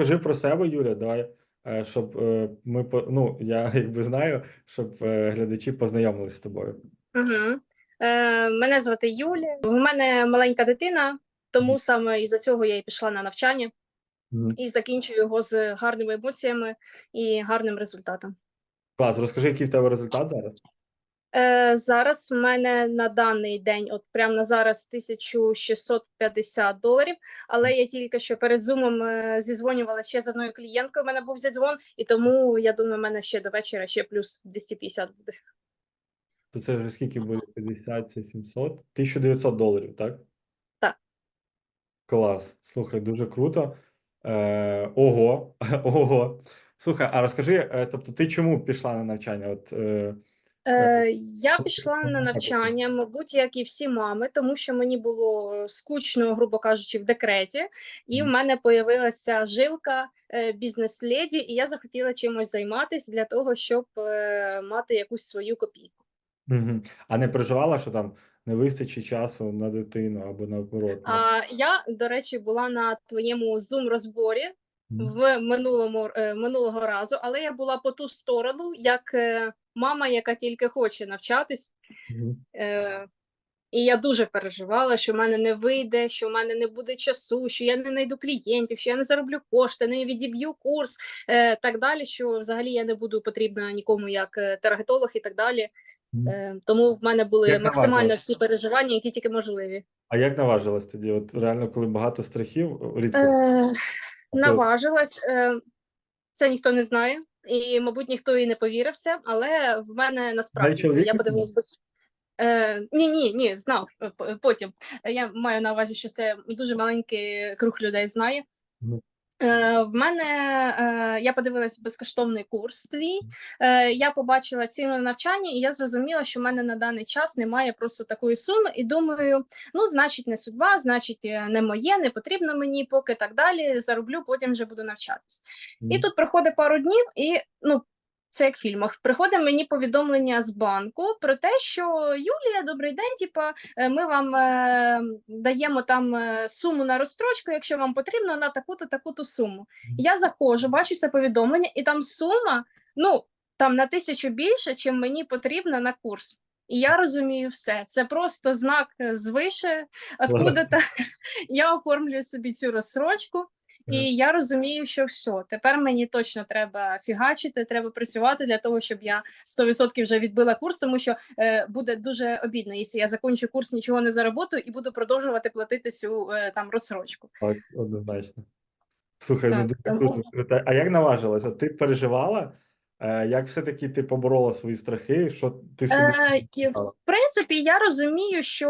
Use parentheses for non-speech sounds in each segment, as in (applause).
розкажи про себе, Юля, давай, е, щоб е, ми ну, я (laughs) якби знаю, щоб е, глядачі познайомилися з тобою. Угу. Е, мене звати Юля. У мене маленька дитина, тому саме із-за цього я і пішла на навчання Мгм. і закінчую його з гарними емоціями і гарним результатом. Клас, розкажи, який в тебе результат зараз? Е, зараз в мене на даний день, от прямо на зараз 1650 доларів. Але я тільки що перед зумом е, зізвонювала ще з одною клієнткою. У мене був зідзвон, і тому я думаю, в мене ще до вечора ще плюс 250 буде. То це вже скільки буде? 50, це 700? 1900 доларів, так? Так. Клас. Слухай, дуже круто. Е, ого, (laughs) ого. Слухай, а розкажи, е, тобто ти чому пішла на навчання? От, е, Е, я Тобто пішла на навчання, мабуть, як і всі мами, тому що мені було е, скучно, грубо кажучи, в декреті, і в мене появилася жилка е, бізнес-леді, і я захотіла чимось займатися для того, щоб е, мати якусь свою копійку. мгм. А не переживала, що там не вистачить часу на дитину або наоборот? на- А я, до речі, була на твоєму Zoom розборі в минулому е, минулого разу, але я була по ту сторону, як е, мама, яка тільки хоче навчатись. Мгм. Е, і я дуже переживала, що в мене не вийде, що в мене не буде часу, що я не знайду клієнтів, що я не зароблю кошти, не відіб'ю курс, е, так далі. Що взагалі я не буду потрібна нікому як е, таргетолог і так далі. Е, тому в мене були Як максимально наважилась? всі переживання, які тільки можливі. А як наважилась тоді? От реально, коли багато страхів, рідко. Е, Тобто- наважилась. Е, це ніхто не знає, і, мабуть, ніхто і не повірився, але в мене насправді чоловік я подивилася. Е, ні, ні, ні, знав е, потім. Я маю на увазі, що це дуже маленький круг людей знає. Мгм. Е, в мене е, я подивилася безкоштовний курс твій. Е, я побачила ціну навчання, і я зрозуміла, що в мене на даний час немає просто такої суми. І думаю, ну, значить, не судьба, значить, не моє, не потрібно мені, поки так далі. Зароблю, потім вже буду навчатись. І тут проходить пару днів, і ну. Це як в фільмах. Приходить мені повідомлення з банку про те, що Юлія, добрий день. Типа, е, ми вам е, даємо там е, суму на розстрочку, якщо вам потрібно, на таку-то таку-то суму. Я заходжу, бачу це повідомлення, і там сума, ну там на тисячу більше, чим мені потрібно на курс. І я розумію все. Це просто знак е, звише, откуда-то я оформлюю собі цю розсрочку. І я розумію, що все, тепер мені точно треба фігачити, треба працювати для того, щоб я 100% вже відбила курс, тому що е, буде дуже обідно, якщо я закінчу курс, нічого не заработаю і буду продовжувати платити цю е, там розсрочку. Так, однозначно. Слухай, ну Так, дуже тому- круто. круто. А як наважилася? Ти переживала? Е, Як все-таки ти поборола свої страхи? Що ти собі Е, в принципі, я розумію, що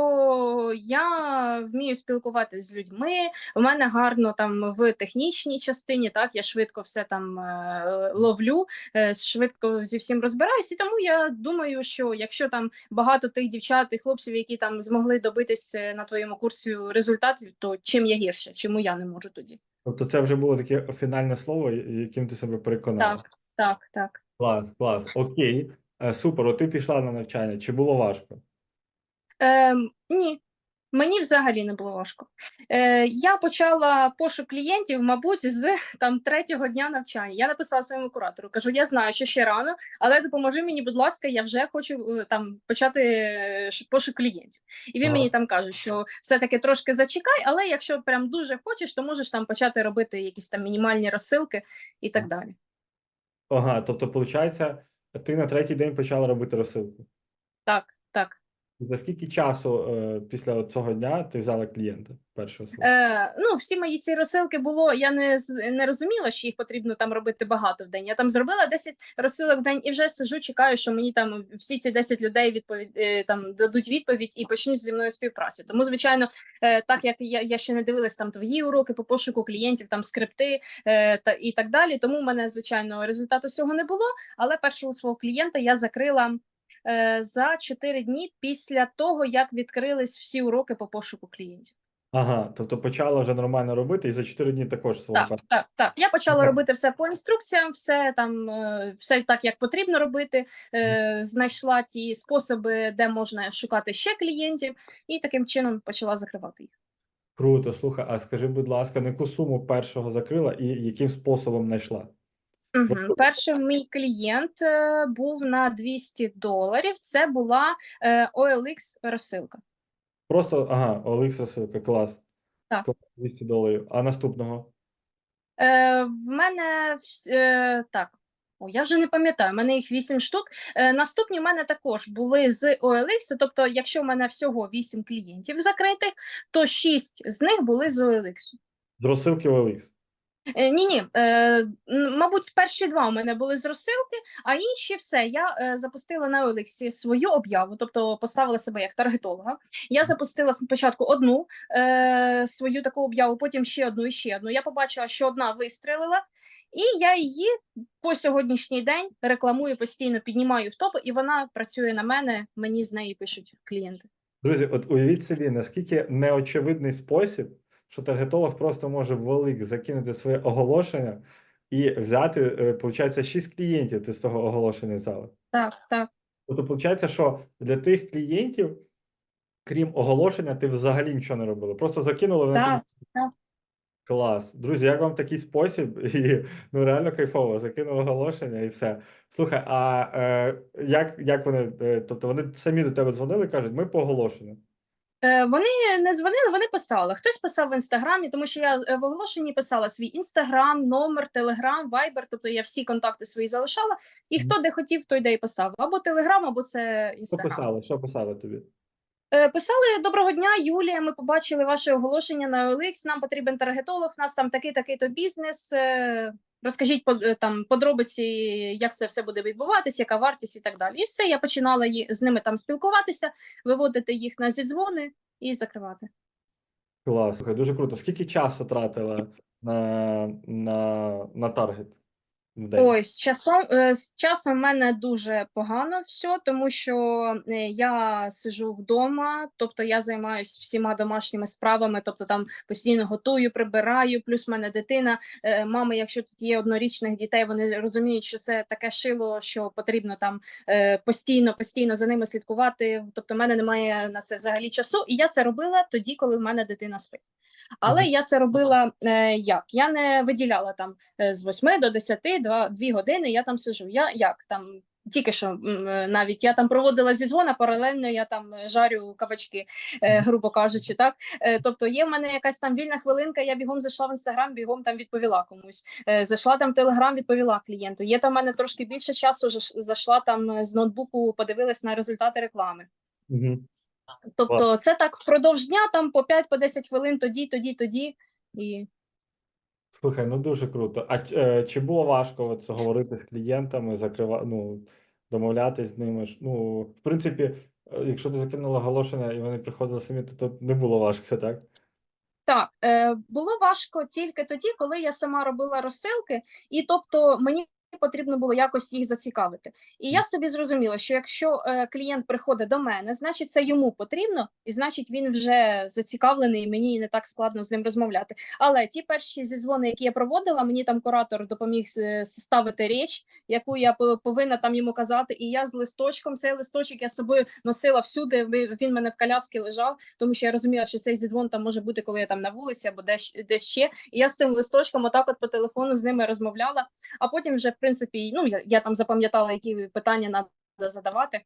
я вмію спілкуватися з людьми. У мене гарно там в технічній частині, так я швидко все там е, ловлю, швидко зі всім розбираюсь. І тому я думаю, що якщо там багато тих дівчат і хлопців, які там змогли добитись на твоєму курсі результатів, то чим я гірше, чому я не можу тоді? Тобто це вже було таке фінальне слово, яким ти себе переконала? Так, так, так. Клас, клас. Окей. Е, Супер. От ти пішла на навчання. Чи було важко? Ем, ні, мені взагалі не було важко. Е, я почала пошук клієнтів, мабуть, з там третього дня навчання. Я написала своєму куратору, кажу: я знаю, що ще рано, але допоможи мені, будь ласка, я вже хочу е, там почати е, ш- пошук клієнтів. І він Ага. мені там каже, що все-таки трошки зачекай, але якщо прям дуже хочеш, то можеш там почати робити якісь там мінімальні розсилки і так далі. Ага, тобто, виходить, ти на третій день почала робити розсилку. Так, так. За скільки часу е, після цього дня ти взяла клієнта першого свого? Е, ну, всі мої ці розсилки було. Я не не розуміла, що їх потрібно там робити багато в день. Я там зробила 10 розсилок в день і вже сижу, чекаю, що мені там всі ці 10 людей відповідь е, там дадуть відповідь і почнуть зі мною співпрацю. Тому, звичайно, е, так як я, я ще не дивилась там твої уроки по пошуку клієнтів, там скрипти е, та і так далі. Тому в мене, звичайно, результату цього не було. Але першого свого клієнта я закрила. Е, За 4 дні після того, як відкрились всі уроки по пошуку клієнтів. Ага, тобто почала вже нормально робити, і за 4 дні також свого Так, так, так. Я почала Мгм. робити все по інструкціям, все там, е, все так, як потрібно робити. Е, Знайшла ті способи, де можна шукати ще клієнтів, і таким чином почала закривати їх. Круто, слухай, а скажи, будь ласка, на яку суму першого закрила і яким способом знайшла? Угу. Перший мій клієнт е, був на 200 доларів. Це була е, OLX розсилка. Просто, ага, Олекс розсилка, клас. Так. Клас, 200 доларів. А наступного? Е, в мене е, так. О, я вже не пам'ятаю, в мене їх 8 штук. Е, наступні в мене також були з OLX, тобто, якщо в мене всього 8 клієнтів закритих, то 6 з них були з OLX. З розсилки. Е, ні, ні, е, мабуть, перші два у мене були з розсилки, а інші все. Я е, запустила на OLX свою об'яву, тобто поставила себе як таргетолога. Я запустила спочатку одну е, свою таку об'яву, потім ще одну і ще одну. Я побачила, що одна вистрелила, і я її по сьогоднішній день рекламую постійно, піднімаю в топ, і вона працює на мене. Мені з неї пишуть клієнти. Друзі, от уявіть собі, наскільки неочевидний спосіб, що таргетолог просто може в Олекс закинути своє оголошення і взяти, е, виходить, 6 клієнтів ти з того оголошення взяла. Так, так. Тобто, виходить, що для тих клієнтів, крім оголошення, ти взагалі нічого не робила. Просто Так, тобі- так. Клас. Друзі, як вам такий спосіб? (laughs) І ну реально кайфово, закинув оголошення і все. Слухай, а е, як, як вони, е, тобто вони самі до тебе дзвонили, і кажуть, ми по оголошенню. Е, Вони не дзвонили, вони писали. Хтось писав в інстаграмі, тому що я е, в оголошенні писала свій інстаграм, номер, телеграм, вайбер, тобто я всі контакти свої залишала. І хто де хотів, той де і писав. Або телеграм, або це Що писали? Що писали тобі? Е, Писали доброго дня, Юлія. Ми побачили ваше оголошення на OLX, Нам потрібен таргетолог. У нас там такий такий то бізнес. Розкажіть по- е, там подробиці, як це все буде відбуватися, яка вартість і так далі. І все, я починала ї- з ними там спілкуватися, виводити їх на зідзвони і закривати. Клас, дуже круто. Скільки часу тратила на, на, на таргет в? Ой, з часом е, з часом в мене дуже погано все, тому що е, я сижу вдома, тобто я займаюся всіма домашніми справами, тобто там постійно готую, прибираю, плюс в мене дитина. Е, Мами, якщо тут є однорічних дітей, вони розуміють, що це таке шило, що потрібно там постійно, постійно за ними слідкувати. Тобто, в мене немає на це взагалі часу, і я це робила тоді, коли в мене дитина спить. Але я це робила е, як? Я не виділяла там е, з 8 до 10, 2, 2 години я там сижу. Я як там. Тільки що е, навіть я там проводила зі дзвона, паралельно я там е, жарю кабачки, грубо кажучи, так. Тобто є в мене якась там вільна хвилинка, я бігом зайшла в інстаграм, бігом там відповіла комусь. Зайшла там в телеграм, відповіла клієнту. Є там в мене трошки більше часу, зайшла там з ноутбуку, подивилась на результати реклами. Мгм. Тобто, це так впродовж дня, там по 5 по 10 хвилин, тоді, тоді, тоді. І Слухай, ну дуже круто. А е, чи було важко от, це говорити з клієнтами, закрива... ну, домовлятись з ними? Ну, в принципі, е, якщо ти закинула оголошення і вони приходили самі, то, то не було важко, так? Так, е, було важко тільки тоді, коли я сама робила розсилки, і тобто мені потрібно було якось їх зацікавити. І я собі зрозуміла, що якщо е, клієнт приходить до мене, значить це йому потрібно, і значить він вже зацікавлений, і мені не так складно з ним розмовляти. Але ті перші зізвони, які я проводила, мені там куратор допоміг е, составити річ, яку я по- повинна там йому казати. І я з листочком цей листочок я з собою носила всюди. Він мене в коляскі лежав, тому що я розуміла, що цей зідзвон там може бути, коли я там на вулиці або десь, десь ще. І я з цим листочком отак от по телефону з ними розмовляла. А потім вже, принципі, ну я, я там запам'ятала, які питання треба задавати.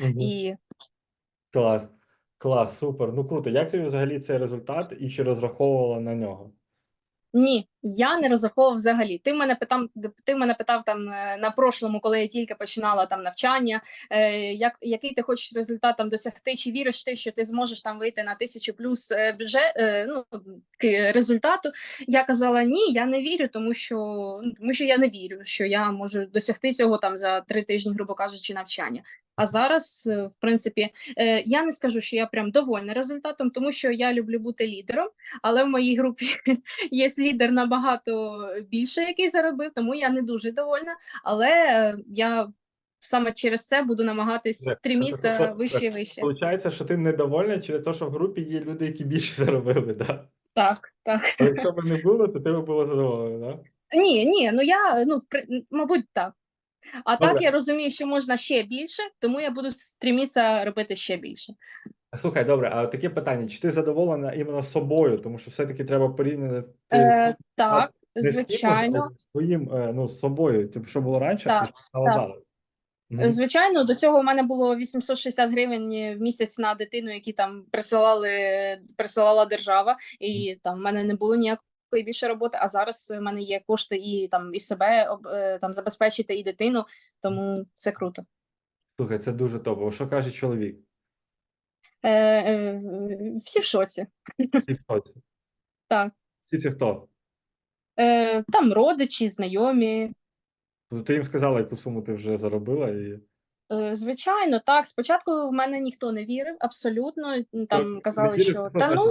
Угу. І Клас. Клас, супер. Ну круто. Як тобі взагалі цей результат і чи розраховувала на нього? ні, я не розраховував взагалі. Ти мене питав, ти мене питав там е, на прошлому, коли я тільки починала там навчання, е, як, який ти хочеш результат там досягти, чи віриш ти, що ти зможеш там вийти на тисячу плюс е, бюджет, ну, результату. Я казала ні, я не вірю, тому що, ну, тому що я не вірю, що я можу досягти цього там за три тижні, грубо кажучи, навчання. А зараз, в принципі, я не скажу, що я прям довольна результатом, тому що я люблю бути лідером, але в моїй групі (laughs) є лідер набагато більше, який заробив, тому я не дуже довольна. Але е, я саме через це буду намагатись Так, стрімітися тобто, вище і вище. Получається, що ти недовольна через те, що в групі є люди, які більше заробили, так? Так, так. А якщо б не було, то ти б була задоволена, так? Ні, ні, ну я ну мабуть так. А так я розумію, що можна ще більше, тому я буду стрімітися робити ще більше. Слухай, добре, а таке питання: чи ти задоволена іменно собою? Тому що все-таки треба порівняти Е, так, не з звичайно. а своїм, е, ну, з собою. Типу, що було раніше, Так, і стало так. Мгм. Звичайно, до цього у мене було 860 гривень в місяць на дитину, які там присилали, присилала держава, і там в мене не було ніякої більше роботи. А зараз в мене є кошти і там і себе е, там забезпечити, і дитину, тому це круто. Слухай, це дуже топово. Що каже чоловік? Е, е, всі в шоці. Всі в шоці. (laughs) Так. Всі це хто? Е, там родичі, знайомі. Тобто Ти їм сказала, яку суму ти вже заробила, і Е, Звичайно, так. Спочатку в мене ніхто не вірив, абсолютно. Там казали, вірив, що та ну.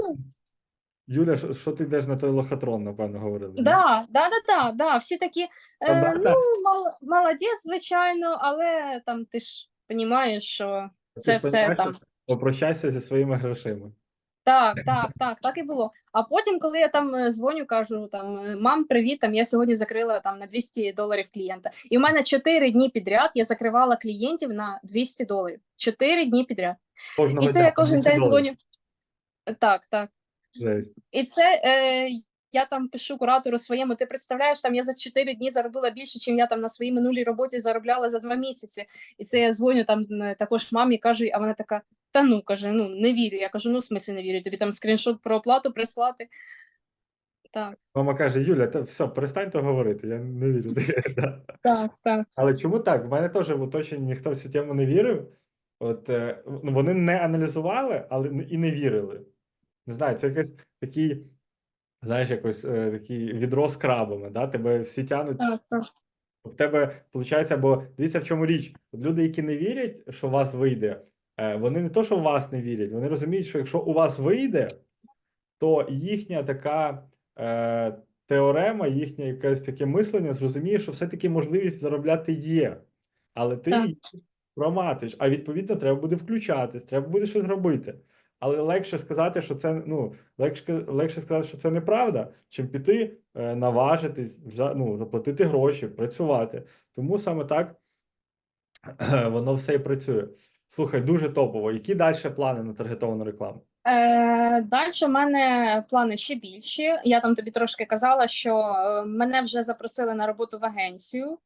Юля, що, ти йдеш на той лохотрон, напевно, говорили. Да, да, да, да, да. Всі такі, е, ну, мол, молодець, звичайно, але там ти ж розумієш, що це ж все там. Попрощайся зі своїми грошима. Так, так, так, так і було. А потім, коли я там е, дзвоню, кажу там е, мам, привіт, там я сьогодні закрила там на 200 доларів клієнта. І в мене 4 дні підряд я закривала клієнтів на 200 доларів. 4 дні підряд. Кожного І це дня я кожен день дзвоню. Так, так. Жесть. І це е, я там пишу куратору своєму. Ти представляєш, там я за 4 дні заробила більше, чим я там на своїй минулій роботі заробляла за 2 місяці. І це я дзвоню там також мамі, кажу, а вона така: та ну каже, ну не вірю. Я кажу, ну в смислі не вірю. Тобі там скріншот про оплату прислати. Так, Мама каже: Юля, та все, перестань то говорити, я не вірю. (laughs) Так, так. Але чому так? В мене теж в оточенні ніхто в цю тему не вірив. От е, ну, вони не аналізували, але і не вірили. Не знаю, це якийсь такий, знаєш, якось е, такий відро з крабами, да? Тебе всі тянуть. так, так. В тебе виходить, бо дивіться, в чому річ. От люди, які не вірять, що у вас вийде, е, вони не то, що в вас не вірять, вони розуміють, що якщо у вас вийде, то їхня така е, теорема, їхнє якесь таке мислення зрозуміє, що все-таки можливість заробляти є. Але ти Так. її проматиш, а відповідно треба буде включатись, треба буде щось робити. Але легше сказати, що це ну легше, легше сказати, що це неправда, чим піти, е, наважитись, за, ну, заплатити гроші, працювати. Тому саме так воно все і працює. Слухай, дуже топово. Які далі плани на таргетовану рекламу? Е, далі в мене плани ще більші. Я там тобі трошки казала, що е, мене вже запросили на роботу в агенцію,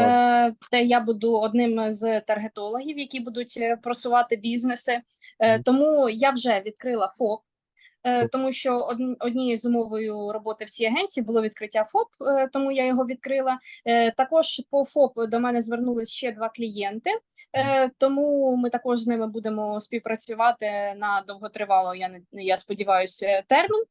е, де я буду одним з таргетологів, які будуть е, просувати бізнеси. Е, тому я вже відкрила ФОП. Е, Тобто- Тому що однією з умовою роботи в цій агенції було відкриття ФОП, е, тому я його відкрила. Е, Також по ФОП до мене звернулись ще два клієнти, тому ми також з ними будемо співпрацювати на довготривало. Я не я сподіваюся, термін.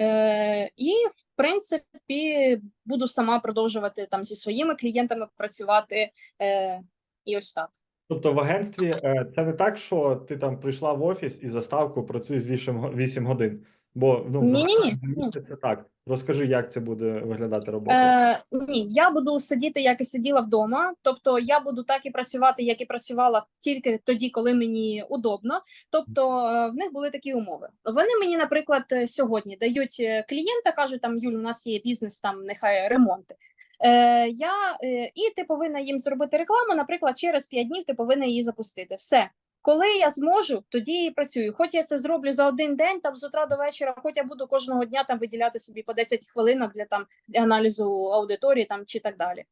Е, і в принципі буду сама продовжувати там зі своїми клієнтами працювати. Е, і ось так. Тобто в агентстві е, це не так, що ти там прийшла в офіс і за ставку працюєш 8, 8 годин. Бо ну, загальному ні. місці це так. Розкажи, як це буде виглядати робота. Е, ні, я буду сидіти, як і сиділа вдома. Тобто я буду так і працювати, як і працювала тільки тоді, коли мені удобно. Тобто е, в них були такі умови. Вони мені, наприклад, е, сьогодні дають клієнта, кажуть, там Юль, у нас є бізнес, там нехай ремонти. Е, я, е, і ти повинна їм зробити рекламу. Наприклад, через 5 днів ти повинна її запустити. Все. Коли я зможу, тоді і працюю. Хоч я це зроблю за один день, там з утра до вечора, хоч я буду кожного дня там виділяти собі по 10 хвилинок для там для аналізу аудиторії там чи так далі.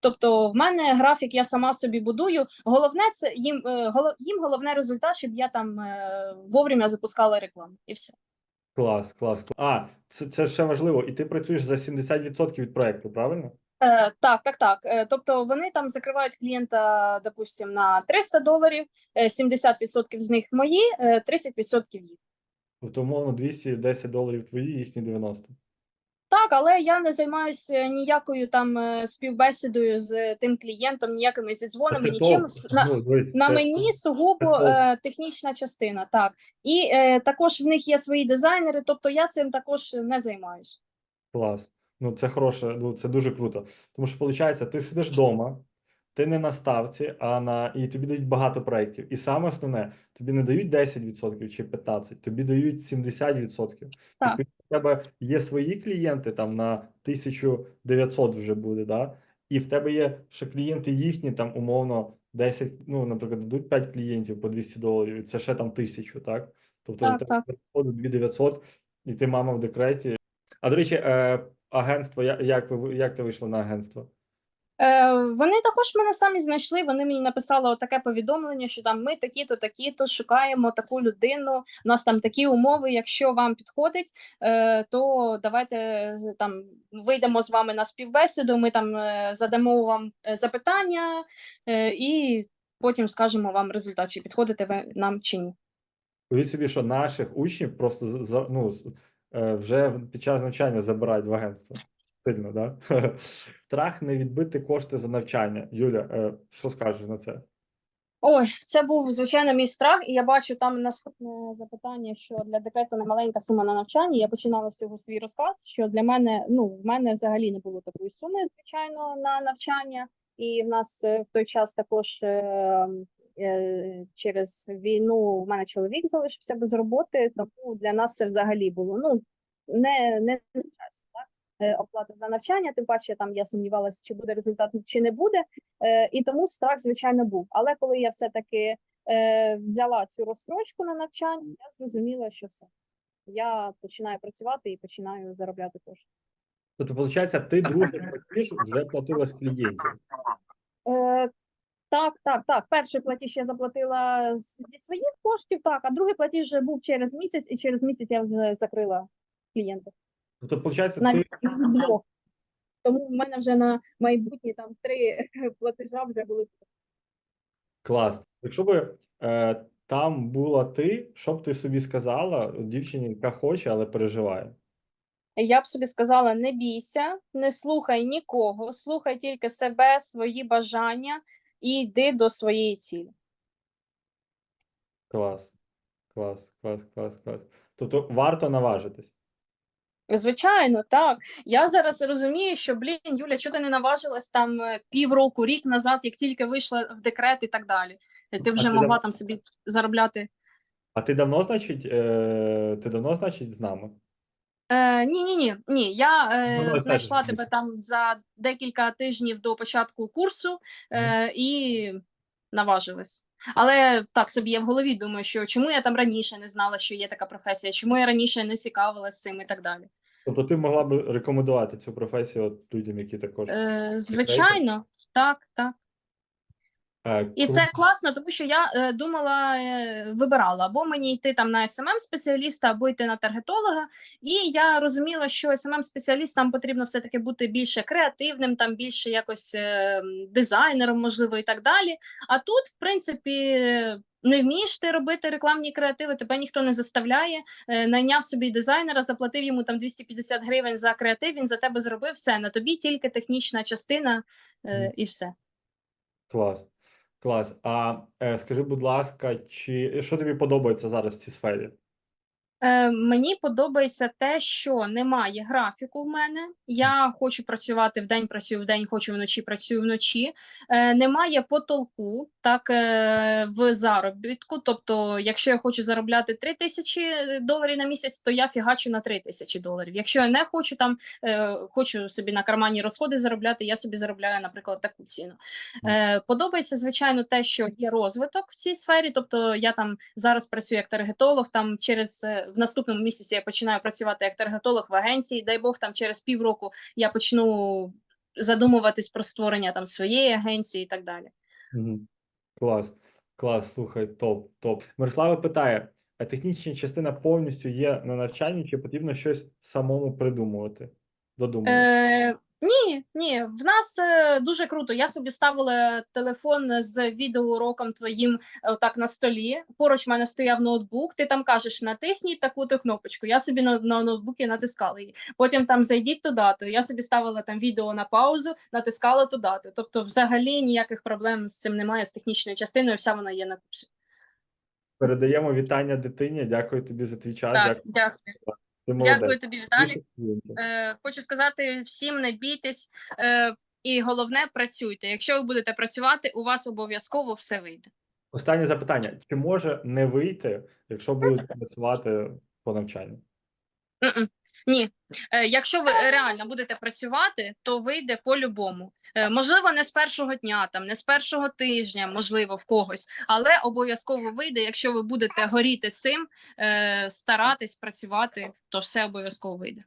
Тобто, в мене графік я сама собі будую. Головне це їм е, їм головне результат, щоб я там е, вовремя запускала рекламу, і все. Клас, клас, клас. А, це, це ще важливо. І ти працюєш за 70% від проекту, правильно? Е, так, так, так. Е, тобто вони там закривають клієнта, допустим, на 300 доларів, е, 70% з них мої, е, 30% їх. Тобто, умовно, 210 доларів твої, їхні 90. Так, але я не займаюся ніякою там е, співбесідою з тим клієнтом, ніякими зідзвонами, нічим. На, Ну, на мені сугубо е, технічна частина, так. І е, також в них є свої дизайнери, тобто я цим також не займаюся. Клас. Ну, це хороше, ну це дуже круто. Тому що, виходить, ти сидиш вдома, ти не на ставці, а на і тобі дають багато проєктів. І саме основне, тобі не дають 10% чи 15%, тобі дають 70%. Так. Відповідно, в тебе є свої клієнти там на 1900 вже буде, да? І в тебе є ще клієнти їхні, там умовно 10, ну, наприклад, дадуть 5 клієнтів по 200 доларів, і це ще там 1000, так? Тобто Так, так. приходить 2900, і ти мама в декреті. А до речі, е, агентство, як, як ти вийшла на агентство? Е, вони також мене самі знайшли. Вони мені написали таке повідомлення, що там ми такі-то, такі-то шукаємо таку людину. У нас там такі умови. Якщо вам підходить, е, то давайте е, там вийдемо з вами на співбесіду. Ми там задамо вам запитання і потім скажемо вам результат, чи підходите ви нам чи ні. Уявіть собі, що наших учнів просто ну, вже під час навчання забирають в агентство. Сильно, да? (laughs) Страх не відбити кошти за навчання. Юля, е, що скажеш на це? Ой, це був звичайно мій страх, і я бачу там наступне запитання, що для декрету немаленька сума на навчання. Я починала з цього свій розказ. Що для мене ну в мене взагалі не було такої суми, звичайно, на навчання, і в нас е, в той час також е, е, через війну в мене чоловік залишився без роботи, тому для нас це взагалі було ну не не на часі, так оплата за навчання. Тим паче там я сумнівалася, чи буде результат, чи не буде. Е, і тому страх, звичайно, був. Але коли я все-таки е, взяла цю розстрочку на навчання, я зрозуміла, що все. Я починаю працювати і починаю заробляти кошти. Тобто, виходить, ти другий платіж вже платила з клієнтів. Е, так, так, так. Перший платіж я заплатила зі своїх коштів, так, а другий платіж вже був через місяць, і через місяць я вже закрила клієнта. Тобто, виходить, ти двох. Тому в мене вже на майбутні там три платежа вже були. клас. Якщо би е, там була ти, що б ти собі сказала дівчині, яка хоче, але переживає? Я б собі сказала: не бійся, не слухай нікого, слухай тільки себе, свої бажання і йди до своєї цілі. Клас, клас, клас, клас, клас. Тобто варто наважитись. Звичайно, так. Я зараз розумію, що блін, Юля, чого ти не наважилась там е, півроку, рік назад, як тільки вийшла в декрет і так далі. Ти вже ти могла дав- там собі заробляти. А ти давно, значить, е, ти давно, значить, з нами? Е, ні, ні, ні, ні. Я е, Ну, знайшла тебе там за декілька тижнів до початку курсу е, і наважилась. Але так собі я в голові думаю, що чому я там раніше не знала, що є така професія, чому я раніше не цікавилась цим і так далі. Тобто ти могла б рекомендувати цю професію от людям, які також. Е, звичайно, так, так. Е, І це класно, тому що я е, думала, е, вибирала або мені йти там на СММ спеціаліста, або йти на таргетолога. І я розуміла, що СММ спеціалістам потрібно все таки бути більше креативним, там більше якось е, дизайнером, можливо, і так далі. А тут, в принципі, не вмієш ти робити рекламні креативи, тебе ніхто не заставляє. Е, найняв собі дизайнера, заплатив йому там 250 гривень за креатив. Він за тебе зробив все. На тобі тільки технічна частина е, і все. Клас. Клас. А е, скажи, будь ласка, чи що тобі подобається зараз в цій сфері? Е, мені подобається те, що немає графіку в мене. Я хочу працювати вдень, працюю вдень, хочу вночі, працюю вночі. Е, немає потолку так е, в заробітку. Тобто, якщо я хочу заробляти 3 тисячі доларів на місяць, то я фігачу на 3 тисячі доларів. Якщо я не хочу там, е, хочу собі на кармані розходи заробляти, я собі заробляю, наприклад, таку ціну. Е, подобається, звичайно, те, що є розвиток в цій сфері. Тобто, я там зараз працюю як таргетолог. Там через е, в наступному місяці я починаю працювати як таргетолог в агенції. Дай Бог, там через півроку я почну задумуватись про створення там своєї агенції і так далі. Клас. Клас, слухай, топ, топ. Мирослава питає: а технічна частина повністю є на навчанні, чи потрібно щось самому придумувати? Додумувати? Е, ні, ні, в нас е, дуже круто. Я собі ставила телефон з відеоуроком твоїм е, отак на столі. Поруч в мене стояв ноутбук. Ти там кажеш, натисніть таку-то кнопочку. Я собі на, на ноутбуці натискала її. Потім там зайдіть ту дату. Я собі ставила там відео на паузу, натискала ту дату. Тобто, взагалі ніяких проблем з цим немає з технічною частиною. Вся вона є на курсі. Передаємо вітання дитині. Дякую тобі за твій час. Так, Дякую. дякую. Дякую тобі, Віталій. Е, хочу сказати всім не бійтесь. Е, і головне, працюйте. Якщо ви будете працювати, у вас обов'язково все вийде. Останнє запитання: чи може не вийти, якщо будуть працювати по навчанню? Ні. Е, Якщо ви реально будете працювати, то вийде по-любому. Е, Можливо, не з першого дня, там, не з першого тижня, можливо, в когось, але обов'язково вийде, якщо ви будете горіти цим, е, старатись працювати, то все обов'язково вийде.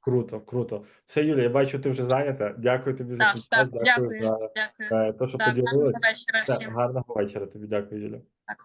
Круто, круто. Все, Юлія, я бачу, ти вже зайнята. Дякую тобі за Так, час, так, дякую дякую. за Дякую. е, те, що Так, поділилась. гарного вечора Так, всім. гарного вечора тобі. Дякую, Юля. Так.